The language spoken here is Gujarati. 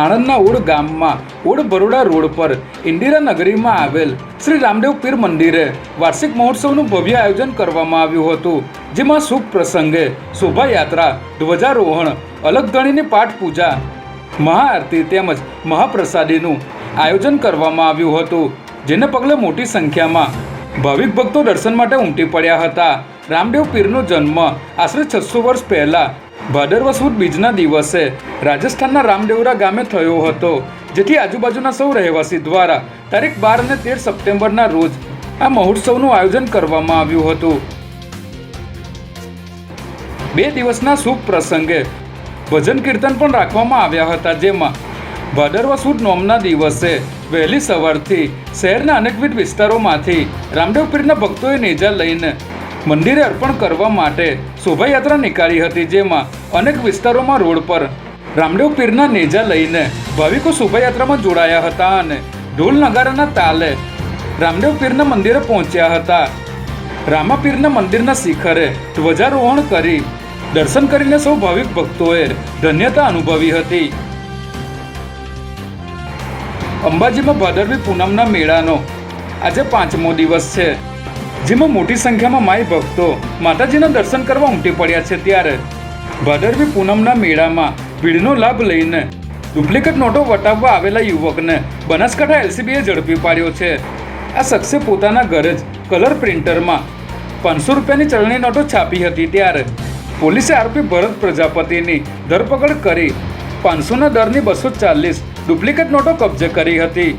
આણંદના ઓડ ગામમાં ઓડ બરોડા રોડ પર ઇન્દિરા નગરીમાં આવેલ શ્રી રામદેવ પીર મંદિરે વાર્ષિક મહોત્સવનું ભવ્ય આયોજન કરવામાં આવ્યું હતું, જેમાં શુભ પ્રસંગે શોભાયાત્રા, ધ્વજારોહણ અલગધણીની પાઠ પૂજા મહાઆરતી તેમજ મહાપ્રસાદીનું આયોજન કરવામાં આવ્યું હતું, જેને પગલે મોટી સંખ્યામાં ભાવિક ભક્તો દર્શન માટે ઉમટી પડ્યા હતા. રામદેવ પીરનો જન્મ આશરે છસો વર્ષ પહેલાં ભાદરવા સુદ બીજના દિવસે. રાજસ્થાનના રામદેવરા ગામે થયો હતો, જેથી આજુબાજુના સૌ રહેવાસી દ્વારા તારીખ બાર અને તેર સપ્ટેમ્બરના રોજ આ મહોત્સવનું આયોજન કરવામાં આવ્યું હતું. બે દિવસના શુભ પ્રસંગે ભજન કીર્તન પણ રાખવામાં આવ્યા હતા, જેમાં ભાદરવા સુદ નોમના દિવસે વહેલી સવારથી શહેરના અનેકવિધ વિસ્તારોમાંથી રામદેવ પીરના ભક્તોએ નેજા લઈને મંદિરે અર્પણ કરવા માટે શોભાયાત્રા નીકાળી હતી, જેમાં અનેક વિસ્તારોમાં રોડ પર રામદેવ પીરના નેજા લઈને ભાવિકો શોભાયાત્રામાં જોડાયા હતા અને ઢોલ નગારાના તાલે રામદેવ પીરના મંદિરે પહોંચ્યા હતા. રામાપીરના મંદિરના શિખરે ધ્વજારોહણ કરી દર્શન કરીને સૌ ભાવિક ભક્તોએ ધન્યતા અનુભવી હતી. અંબાજીમાં ભાદરવી પૂનમના મેળાનો આજે પાંચમો દિવસ છે. જેમાં મોટી સંખ્યામાં માઈ ભક્તો માતાજીના દર્શન કરવા ઉમટી પડ્યા છે ત્યારે. ભાદરવી પૂનમના મેળામાં ભીડનો લાભ લઈને ડુપ્લિકેટ નોટો વટાવવા આવેલા યુવકને બનાસકાંઠા એલસીબીએ ઝડપી પાડ્યો છે. આ શખ્સે પોતાના ઘરે જ કલર પ્રિન્ટરમાં પાંચસો રૂપિયાની ચલણી નોટો છાપી હતી ત્યારે. પોલીસે આરોપી ભરત પ્રજાપતિની ધરપકડ કરી પાંચસોના દરની બસો ચાલીસ ડુપ્લિકેટ નોટો કબજે કરી હતી.